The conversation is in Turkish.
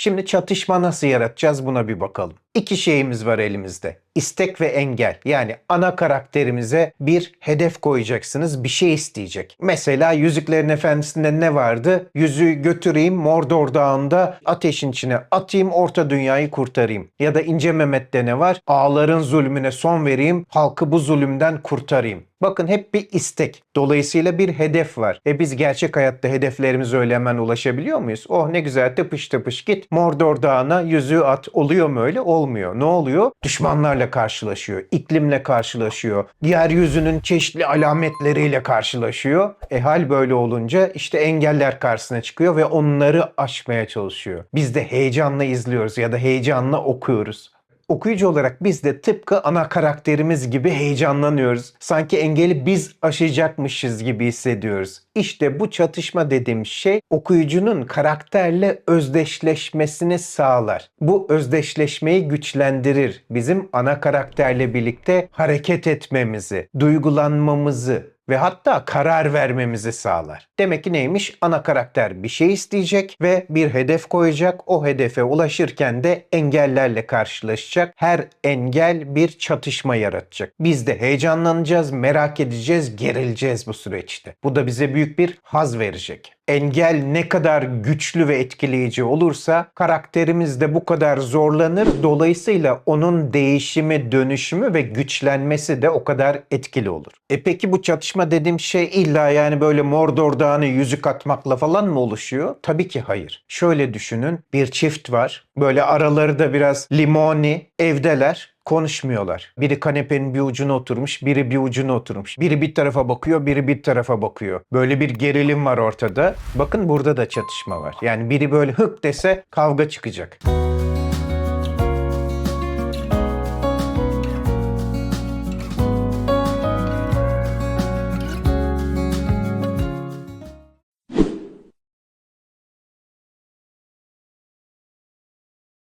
Şimdi çatışma nasıl yaratacağız buna bir bakalım. İki şeyimiz var elimizde. İstek ve engel. Yani ana karakterimize bir hedef koyacaksınız, bir şey isteyecek. Mesela Yüzüklerin Efendisi'nde ne vardı? Yüzüğü götüreyim Mordor Dağı'nda ateşin içine atayım, orta dünyayı kurtarayım. Ya da İnce Mehmet'te ne var? Ağların zulmüne son vereyim, halkı bu zulümden kurtarayım. Bakın hep bir istek. Dolayısıyla bir hedef var. E biz gerçek hayatta hedeflerimize öyle hemen ulaşabiliyor muyuz? Oh ne güzel tıpış tıpış git Mordor Dağı'na yüzüğü at. Oluyor mu öyle? Olmuyor. Ne oluyor? Düşmanlarla karşılaşıyor. iklimle karşılaşıyor. Yeryüzünün çeşitli alametleriyle karşılaşıyor. E hal böyle olunca işte engeller karşısına çıkıyor ve onları aşmaya çalışıyor. Biz de heyecanla izliyoruz ya da heyecanla okuyoruz. Okuyucu olarak biz de tıpkı ana karakterimiz gibi heyecanlanıyoruz. Sanki engeli biz aşacakmışız gibi hissediyoruz. İşte bu çatışma dediğim şey okuyucunun karakterle özdeşleşmesini sağlar. Bu özdeşleşmeyi güçlendirir. Bizim ana karakterle birlikte hareket etmemizi, duygulanmamızı, ve hatta karar vermemizi sağlar. Demek ki neymiş? Ana karakter bir şey isteyecek ve bir hedef koyacak. O hedefe ulaşırken de engellerle karşılaşacak. Her engel bir çatışma yaratacak. Biz de heyecanlanacağız, merak edeceğiz, gerileceğiz bu süreçte. Bu da bize büyük bir haz verecek engel ne kadar güçlü ve etkileyici olursa karakterimiz de bu kadar zorlanır. Dolayısıyla onun değişimi, dönüşümü ve güçlenmesi de o kadar etkili olur. E peki bu çatışma dediğim şey illa yani böyle Mordor Dağı'nı yüzük atmakla falan mı oluşuyor? Tabii ki hayır. Şöyle düşünün bir çift var. Böyle araları da biraz limoni evdeler konuşmuyorlar. Biri kanepenin bir ucuna oturmuş, biri bir ucuna oturmuş. Biri bir tarafa bakıyor, biri bir tarafa bakıyor. Böyle bir gerilim var ortada. Bakın burada da çatışma var. Yani biri böyle hık dese kavga çıkacak.